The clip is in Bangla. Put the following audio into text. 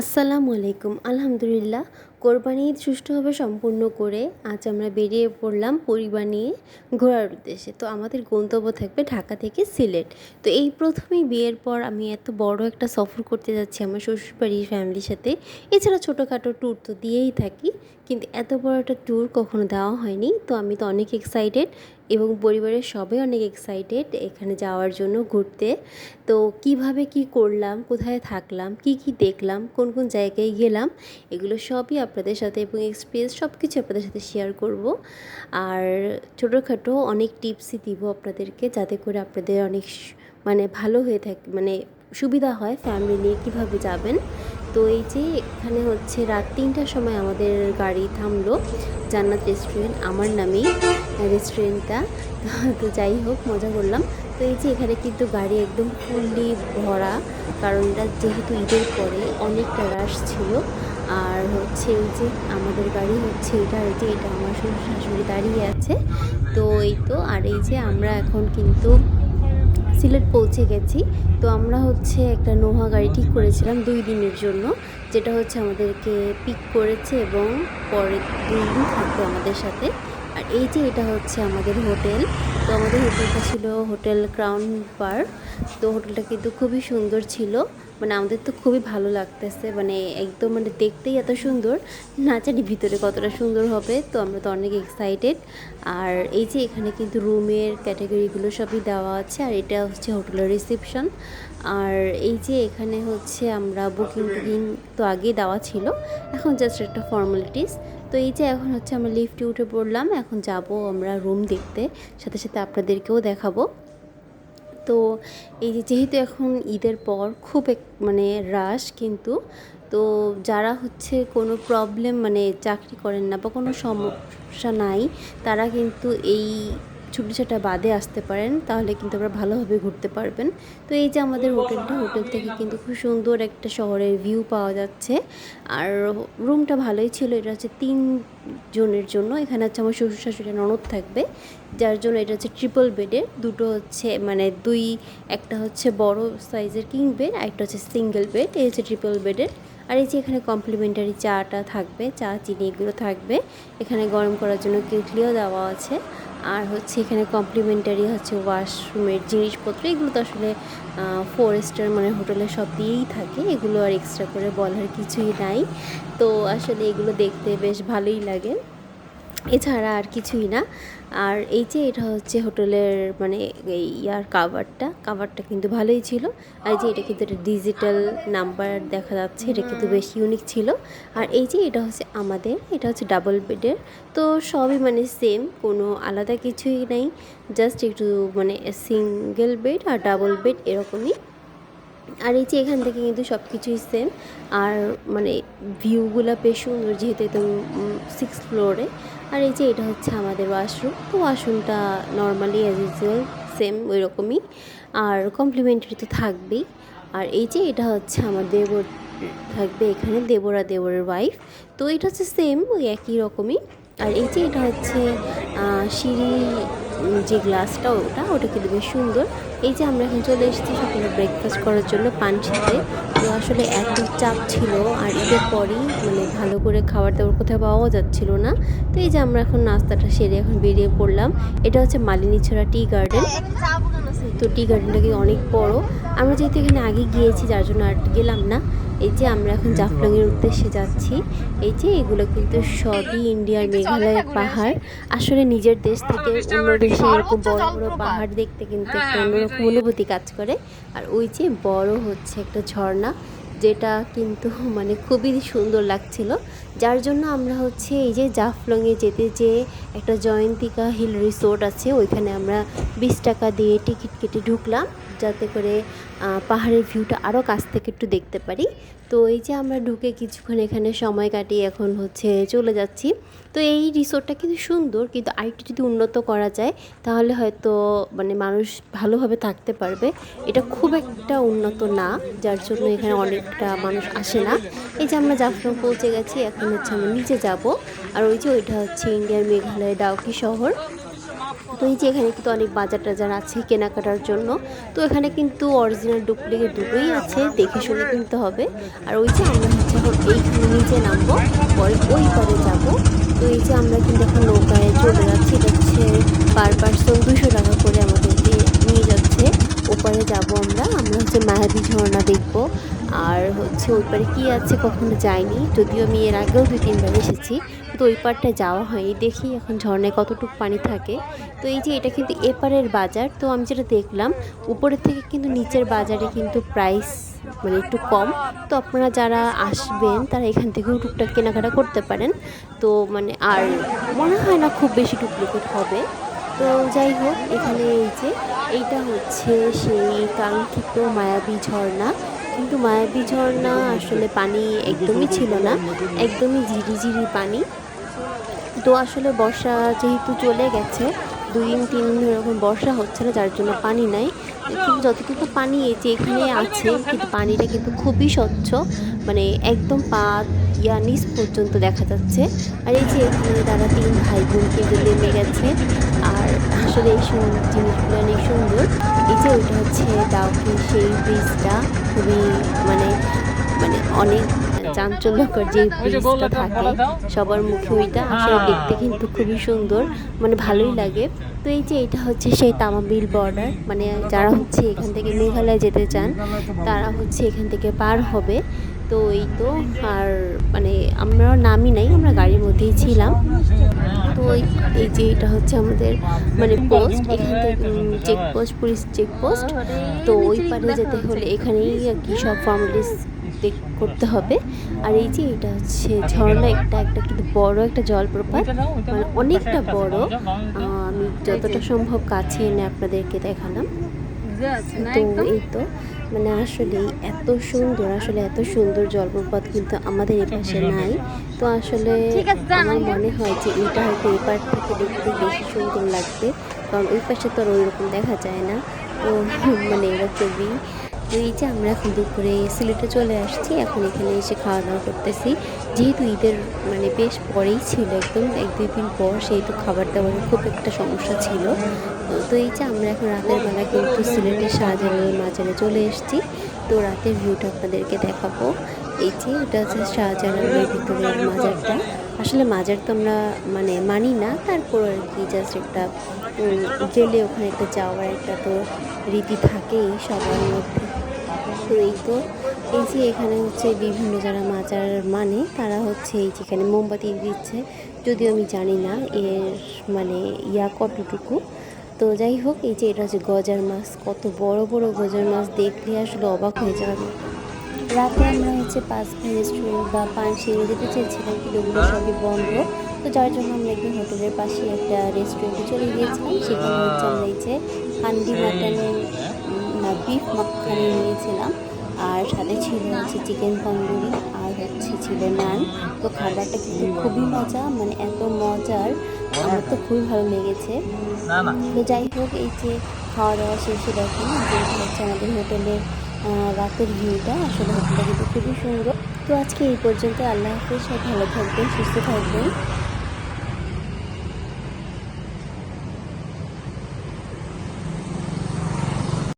আসসালামু আলাইকুম আলহামদুলিল্লাহ। কোরবানি ঈদ সুষ্ঠুভাবে সম্পূর্ণ করে আজ আমরা বেরিয়ে পড়লাম পরিবার নিয়ে ঘোরার উদ্দেশ্যে। তো আমাদের গন্তব্য থাকবে ঢাকা থেকে সিলেট। তো এই প্রথমেই বিয়ের পর আমি এত বড় একটা সফর করতে যাচ্ছি আমার শ্বশুরবাড়ির ফ্যামিলির সাথে। এছাড়া ছোটোখাটো ট্যুর তো দিয়েই থাকি, কিন্তু এত বড় একটা ট্যুর কখনো দেওয়া হয়নি। তো আমি তো অনেক এক্সাইটেড এবং পরিবারের সবাই অনেক এক্সাইটেড এখানে যাওয়ার জন্য ঘুরতে। তো কীভাবে কি করলাম, কোথায় থাকলাম, কি কি দেখলাম, কোন কোন জায়গায় গেলাম, এগুলো সবই আপনাদের সাথে এবং এক্সপিরিয়েন্স সব কিছু আপনাদের সাথে শেয়ার করব। আর ছোটোখাটো অনেক টিপসই দিব আপনাদেরকে যাতে করে আপনাদের অনেক মানে ভালো হয়ে থাকে মানে সুবিধা হয় ফ্যামিলি নিয়ে কীভাবে যাবেন। তো এই যে এখানে হচ্ছে রাত তিনটার সময় আমাদের গাড়ি থামলো জান্নাত রেস্টুরেন্ট আমার নামেই রেস্টুরেন্টটা তো যাই হোক, মজা করলাম। তো এই যে এখানে কিন্তু গাড়ি একদম ফুললি ভরা, কারণ এটা যেহেতু ঈদের পরে অনেকটা রাশ ছিল। আর হচ্ছে এই যে আমাদের গাড়ি হচ্ছে এটা, এই যে এটা আমার শ্বশুর শাশুড়ি দাঁড়িয়ে আছে। তো এই তো, আর এই যে আমরা এখন কিন্তু সিলেট পৌঁছে গেছি। তো আমরা হচ্ছে একটা নোহা গাড়ি ঠিক করেছিলাম দুই দিনের জন্য, যেটা হচ্ছে আমাদেরকে পিক করেছে এবং পরে দুই দিন থাকবে আমাদের সাথে। আর এই যে এটা হচ্ছে আমাদের হোটেল। তো আমাদের হোটেলটা ছিল হোটেল ক্রাউন পার্ক। তো হোটেলটা কিন্তু খুবই সুন্দর ছিল। মানে আমাদের তো খুবই ভালো লাগতেছে মানে একদম মানে দেখতেই এত সুন্দর। না জানি ভিতরে কতটা সুন্দর হবে, তো আমরা তো অনেক এক্সাইটেড আর এই যে এখানে কিন্তু রুমের ক্যাটাগরিগুলো সবই দেওয়া আছে, আর এটা হচ্ছে হোটেলের রিসেপশন আর এই যে এখানে হচ্ছে আমরা বুকিং টুকিং তো আগেই দেওয়া ছিল, এখন জাস্ট একটা ফর্মালিটিস তো এই যে এখন হচ্ছে আমরা লিফটে উঠে পড়লাম, এখন যাব আমরা রুম দেখতে। সাথে সাথে আপনাদেরকেও দেখাবো। তো এই যে যেহেতু এখন ঈদের পর খুব এক মানে রাশ কিন্তু, তো যারা হচ্ছে কোনো প্রবলেম মানে চাকরি করেন না বা কোনো সমস্যা নাই, তারা কিন্তু এই ছুটিছাটা বাদে আসতে পারেন, তাহলে কিন্তু আমরা ভালোভাবে ঘুরতে পারবেন। তো এই যে আমাদের হোটেলটা, হোটেল থেকে কিন্তু খুব সুন্দর একটা শহরের ভিউ পাওয়া যাচ্ছে। আর রুমটা ভালোই ছিল, এটা হচ্ছে তিন জনের জন্য, এখানে হচ্ছে আমার শ্বশুর শাশুড়ি ননদ থাকবে। যার জন্য এটা হচ্ছে ট্রিপল বেডের দুটো হচ্ছে মানে দুই, একটা হচ্ছে বড় সাইজের কিং বেড আর একটা হচ্ছে সিঙ্গেল বেড এই হচ্ছে ট্রিপল বেডের আর এই যে এখানে কমপ্লিমেন্টারি চাটা থাকবে, চা, চিনি এগুলো থাকবে। এখানে গরম করার জন্য কেটলিও দেওয়া আছে। আর হচ্ছে এখানে কমপ্লিমেন্টারি হচ্ছে ওয়াশরুমের জিনিসপত্র। এগুলো তো আসলে ফোর স্টার মানে হোটেলে সব দিয়েই থাকে। এগুলো আর এক্সট্রা করে বলার কিছুই নাই। তো আসলে এগুলো দেখতে বেশ ভালোই লাগে। এছাড়া আর কিছুই না। আর এই যে এটা হচ্ছে হোটেলের মানে এই ইয়ার কাভারটা কাভারটা কিন্তু ভালোই ছিল। আর যে এটা কিন্তু একটা ডিজিটাল নাম্বার দেখা যাচ্ছে এটা কিন্তু বেশ ইউনিক ছিল। আর এই যে এটা হচ্ছে আমাদের এটা হচ্ছে ডাবল বেডের তো সবই মানে সেম কোনো আলাদা কিছুই নেই। জাস্ট একটু মানে সিঙ্গেল বেড আর ডাবল বেড এরকমই। আর এই যে এখান থেকে কিন্তু সব কিছুই সেম আর মানে ভিউগুলো বেশ সুন্দর যেহেতু একদম সিক্স ফ্লোরে আর এই যে এটা হচ্ছে আমাদের ওয়াশরুম তো ওয়াশরুমটা নর্মালি অ্যাজ ইউজুয়াল সেম ওই রকমই আর কমপ্লিমেন্টারি তো থাকবেই। আর এই যে এটা হচ্ছে আমার দেবর, থাকবে এখানে দেবরা দেবরের ওয়াইফ তো এটা হচ্ছে সেম ওই একই রকমই। আর এই যে এটা হচ্ছে সিঁড়ি যে গ্লাসটা, ওটা ওটা কিন্তু বেশ সুন্দর। এই যে আমরা এখন চলে এসেছি সকালে ব্রেকফাস্ট করার জন্য পানশিতে তো আসলে এত চাপ ছিল, আর ঈদের পরই মানে ভালো করে খাবার দাবার কোথাও পাওয়া যাচ্ছিল না। তো এই যে আমরা এখন নাস্তাটা সেরে এখন বেরিয়ে পড়লাম। এটা হচ্ছে মালিনীছড়া টি গার্ডেন তো টি গার্ডেনটা কি অনেক বড়। আমরা যেহেতু এখানে আগে গিয়েছি, যার জন্য আর গেলাম না। এই যে আমরা এখন জাফলংয়ের উদ্দেশ্যে যাচ্ছি এই যে এগুলো কিন্তু সবই ইন্ডিয়ার মেঘালয়ের পাহাড়। আসলে নিজের দেশ থেকে অন্য দেশে এরকম বড় বড় পাহাড় দেখতে কিন্তু একটা অন্যরকম অনুভূতি কাজ করে। আর ওই যে বড় হচ্ছে একটা ঝর্ণা যেটা কিন্তু মানে খুবই সুন্দর লাগছিল। যার জন্য আমরা হচ্ছে এই যে জাফলংয়ে যেতে যে একটা জয়ন্তিকা হিল রিসোর্ট আছে ওইখানে আমরা বিশ টাকা দিয়ে টিকিট কেটে ঢুকলাম। যাতে করে পাহাড়ের ভিউটা আরও কাছ থেকে একটু দেখতে পারি। তো এই যে আমরা ঢুকে কিছুক্ষণ এখানে সময় কাটিয়ে এখন হচ্ছে চলে যাচ্ছি। তো এই রিসোর্টটা কিন্তু সুন্দর, কিন্তু আরেকটু যদি উন্নত করা যায়, তাহলে হয়তো মানে মানুষ ভালোভাবে থাকতে পারবে। এটা খুব একটা উন্নত না, যার জন্য এখানে অনেকটা মানুষ আসে না। এই যে আমরা জাফলং পৌঁছে গেছি, এখন হচ্ছে আমরা নিচে যাব। আর ওই যে ওইটা হচ্ছে ইন্ডিয়ার মেঘালয় ডাউকি শহর। তো এই যে এখানে কিন্তু অনেক বাজার টাজার আছে কেনাকাটার জন্য। তো এখানে কিন্তু অরিজিনাল ডুপ্লিকেট দুটোই আছে, দেখে শুনে কিনতে হবে। আর ওই যে আমরা হচ্ছে এখন এইখানে নিচে নামবো, পরে ওই পারে যাব। তো এই যে আমরা কিন্তু এখন নৌকায় চলে যাচ্ছি, এটা হচ্ছে পার পার্সন দুশো টাকা করে আমাদেরকে নিয়ে যাচ্ছে। ওপারে যাব আমরা আমরা হচ্ছে মায়াবী ঝর্ণা দেখব। আর হচ্ছে ওই পারে কী আছে কখনো যাইনি, যদিও আমি এর আগেও দুই তিনবার এসেছি। কিন্তু ওই পারটা যাওয়া হয়নি। দেখি এখন ঝর্ণায় কতটুকু পানি থাকে। তো এই যে এটা কিন্তু এপারের বাজার। তো আমি যেটা দেখলাম, উপরের থেকে কিন্তু নিচের বাজারে কিন্তু প্রাইস মানে একটু কম। তো আপনারা যারা আসবেন, তারা এখান থেকেও টুকটাক কেনাকাটা করতে পারেন। তো মানে আর মনে হয় না খুব বেশি ডুপ্লিকেট হবে। তো যাই হোক, এখানে এই যে এইটা হচ্ছে সেই কাঙ্ক্ষিত মায়াবী ঝর্ণা। কিন্তু মায়াবী ঝর্ণা আসলে পানি একদমই ছিল না। একদমই ঝিরিঝিরি পানি। তো আসলে বর্ষা যেহেতু চলে গেছে, দুই দিন, তিন দিন এরকম বর্ষা হচ্ছে না, যার জন্য পানি নাই। কিন্তু যতটুকু পানি যে এখানে আছে, কিন্তু পানিটা কিন্তু খুবই স্বচ্ছ মানে একদম পা, ইয়া নিচ পর্যন্ত দেখা যাচ্ছে। আর এই যে এখানে তারা তিন ভাই বোন কিন্তু নেমে গেছে, আর আসলে এই জিনিসগুলো অনেক সুন্দর। এই যে ওইটা হচ্ছে ডাউকি সেই ব্রিজটা খুবই মানে মানে অনেক চাঞ্চল্যকর যে ব্রিজটা থাকে সবার মুখে ওইটা আসলে দেখতে কিন্তু খুবই সুন্দর মানে ভালোই লাগে। তো এই যে এটা হচ্ছে সেই তামাবিল বর্ডার মানে যারা হচ্ছে এখান থেকে মেঘালয় যেতে চান তারা হচ্ছে এখান থেকে পার হবে। তো এই তো আর মানে আমরা নামি নাই আমরা গাড়ির মধ্যেই ছিলাম। তো এই যে এটা হচ্ছে আমাদের মানে পোস্ট এখান থেকে চেকপোস্ট পুলিশ চেকপোস্ট তো ওই পারে যেতে হলে এখানেই আর কি সব ফর্মালিটিস করতে হবে। আর এই যে এটা হচ্ছে ঝর্ণা একটা একটা কিন্তু বড় একটা জলপ্রপাত। মানে অনেকটা বড়। আমি যতটা সম্ভব কাছে এনে আপনাদেরকে দেখালাম। তো এই তো মানে আসলে এত সুন্দর আসলে এত সুন্দর জলপ্রপাত কিন্তু আমাদের এপাশে নাই। তো আসলে আমার মনে হয় যে এটা হয়তো এপার থেকে দেখতে বেশি সুন্দর লাগবে। কারণ ওই পাশে তো আর ওইরকম দেখা যায় না। তো মানে এরকমই তো এই যে আমরা এখন দুপুরে সিলেটে চলে আসছি, এখন এখানে এসে খাওয়া দাওয়া করতেছি। যেহেতু ঈদের মানে বেশ পরেই ছিল একদম, এক দুই দিন পর সেহেতু খাবার দাবারের খুব একটা সমস্যা ছিল। তো- এই যে আমরা এখন রাতের বেলা কিন্তু সিলেটের শাহজালাল মাজারে চলে এসেছি। তো রাতের ভিউটা আপনাদেরকে দেখাবো। এই যে এটা হচ্ছে শাহজালালের ভিতরের মাজারটা। আসলে মাজার তো আমরা মানে মানি না, তারপর আর কি জাস্ট একটা গেলে ওখানে একটা যাওয়ার একটা তো রীতি থাকেই সবার মধ্যে। তো এই তো, এই যে এখানে হচ্ছে বিভিন্ন যারা মাজার মানে তারা হচ্ছে এই যেখানে মোমবাতি দিচ্ছে। যদিও আমি জানি না এর মানে ইয়া কতটুকু। তো যাই হোক, এই যে এটা হচ্ছে গজার মাছ, কত বড় বড় গজার মাছ দেখলে আসলে অবাক হয়ে যাবে রাতে আমরা হচ্ছে পাঁচ রেস্টুরেন্ট বা পান সিঁড়ি যেতে চেয়েছিলাম, কিন্তু ওগুলো সবই বন্ধ। তো যার জন্য আমরা একদিন হোটেলের পাশে একটা রেস্টুরেন্টে চলে গিয়েছিলাম। সেখানে হচ্ছে আমরা এই যে হান্ডি মাটন বিফ মাখানি নিয়েছিলাম। আর সাথে ছিল হচ্ছে চিকেন তন্দুরি আর হচ্ছে ছিল নান। তো খাবারটা কিন্তু খুবই মজা মানে এত মজার। আমার তো খুবই ভালো লেগেছে। তো যাই হোক এই যে খাওয়া দাওয়া শেষে দেখুন যে হচ্ছে আমাদের হোটেলের রাতের ভিউটা আসলে হোটেলটা কিন্তু খুবই সুন্দর। তো আজকে এই পর্যন্ত আল্লাহ হাফিজ সব ভালো থাকবেন সুস্থ থাকবেন।